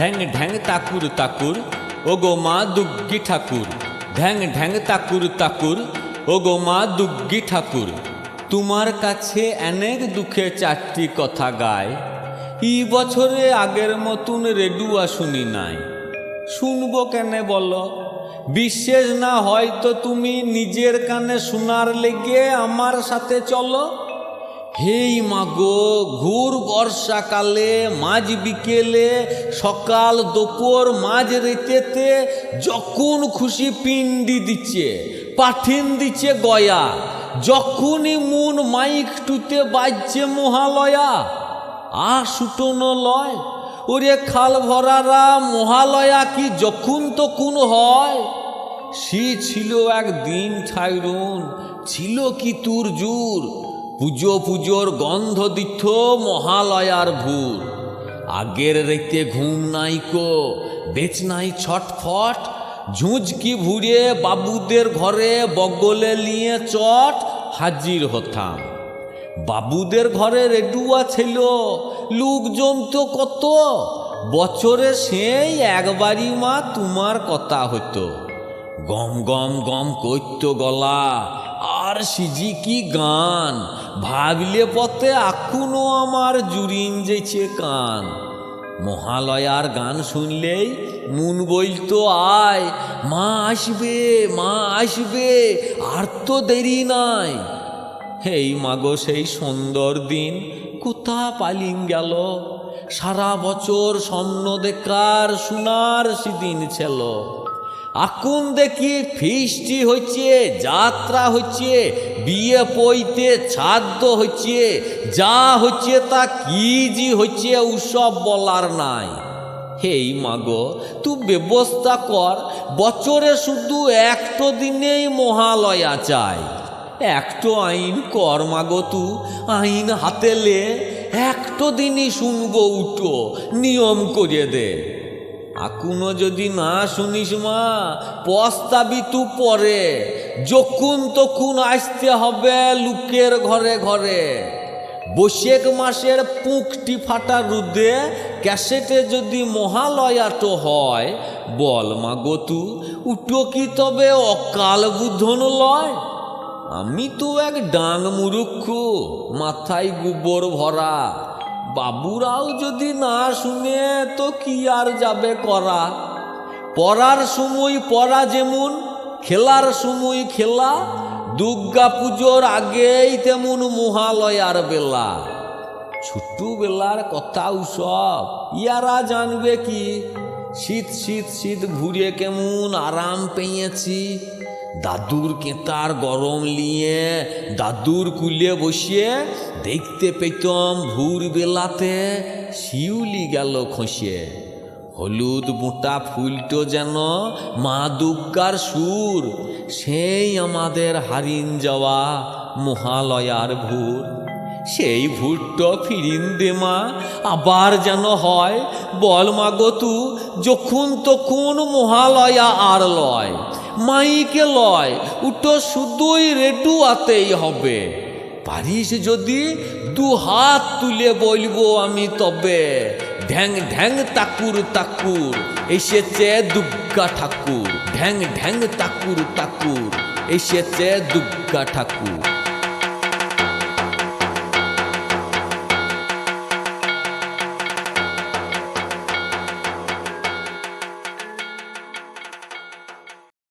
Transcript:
ঢ্যাং ঢ্যাং তাকুর তাকুর ও গো মা দুগ্গি ঠাকুর। ঢ্যাং ঢ্যাং তাকুর তাকুর ও গো মা দুগ্গি ঠাকুর। তোমার কাছে অনেক দুঃখে চারটি কথা গায় ই বছরে আগের মতন রেডুয়া শুনি নাই। শুনব কেনে বলো? বিশ্বাস না হয়তো তুমি নিজের কানে শোনার লেগে আমার সাথে চলো। হেই মাগো ঘুর বর্ষাকালে, মাঝ বিকেলে, সকাল দুপুর, মাঝ রেতেতে যখন খুশি পিন্ডি দিচ্ছে, পাঠিন দিচ্ছে গয়া, যখনই মন মাইক টুতে বাজছে মহালয়া। আ সুটনো লয়, ওরে খাল ভরারা, মহালয়া কি যখন তখন হয়? সে ছিল একদিন ঠাইরুন ছিল কি তুর জুর? পুজো পুজোর গন্ধ দিত মহালয়ার ভুর আগের রেতে ঘুম নাই কো, বেচ নাই ছটফট। ঝুঁঝকি ভুড়ে বাবুদের ঘরে বগলে নিয়ে চট হাজির হতাম। বাবুদের ঘরে রেডুয়া ছিল, লোক জমতো কত। বছরে সেই একবারই মা তোমার কথা হতো গম গম গম করত গলা আর সিজি কি গান? ভাবলে পথে এখনও আমার জুরিন যেছে কান। মহালয়ার গান শুনলেই মন বলতো আয়, মা আসবে মা আসবে, আর তো দেরি নাই। হেই মাগো, সেই সুন্দর দিন কোথা পালিং গেল? সারা বছর স্বপ্ন দেখার সোনার সেদিন ছিল। এখন দেখি ফিস্টি হচ্ছে যাত্রা হচ্ছে বিয়ে পইতে ছাদ্য হচ্ছে যা হচ্ছে তা কি জি হচ্ছে ওসব বলার নাই। হেই মাগো, তু ব্যবস্থা কর, বছরে শুধু একটো দিনেই মহালয়া চাই। একটো আইন কর মাগো তু, আইন হাতেলে একটো দিনই শুনব উঠো, নিয়ম করে দে। এখনও যদি না শুনিস মা, পস্তাবি তু পরে যখন তখন আসতে হবে লোকের ঘরে ঘরে। বৈশাখ মাসের পুঁকটি ফাটা রুদে ক্যাসেটে যদি মহালয়াটো হয়, বল মা গতু উটো কি তবে অকাল বুধন লয়? আমি তো এক ডাং মুরুক্ষ মাথায় গোবর ভরা। বাবুরাও যদি না শুনে, তো কি আর যাবে করা? পড়ার সময় পড়া যেমন, খেলার সময় খেলা, দুর্গা পুজোর আগেই তেমন মহালয়ার বেলা। ছোট্টবেলার কথাও সব ইয়ারা জানবে কি? শীত শীত শীত, ঘুরে কেমন আরাম পেয়েছি। দাদুর কেতার গরম নিয়ে দাদুর কুলে বসিয়ে দেখতে পেতম ভোর বেলাতে শিউলি গেল খসিয়ে হলুদ মোটা ফুলটো যেন মা দুর্গার সুর, সেই আমাদের হারিন যাওয়া মহালয়ার ভুর। সেই ভুট্টো ফিরিন দে মা, আবার যেন হয়, বল মা গতু যখন তখন মহালয়া আর লয়। মাইকে লয় উটো শুধুই রেটু আতেই হবে। পারিস যদি দু হাত তুলে বলব আমি তবে। ঢ্যাং ঢ্যাং তাকুর তাকুর, এসেছে দুর্গা ঠাকুর। ঢ্যাং ঢ্যাং তাকুর তাকুর, এসেছে দুগ্গা ঠাকুর।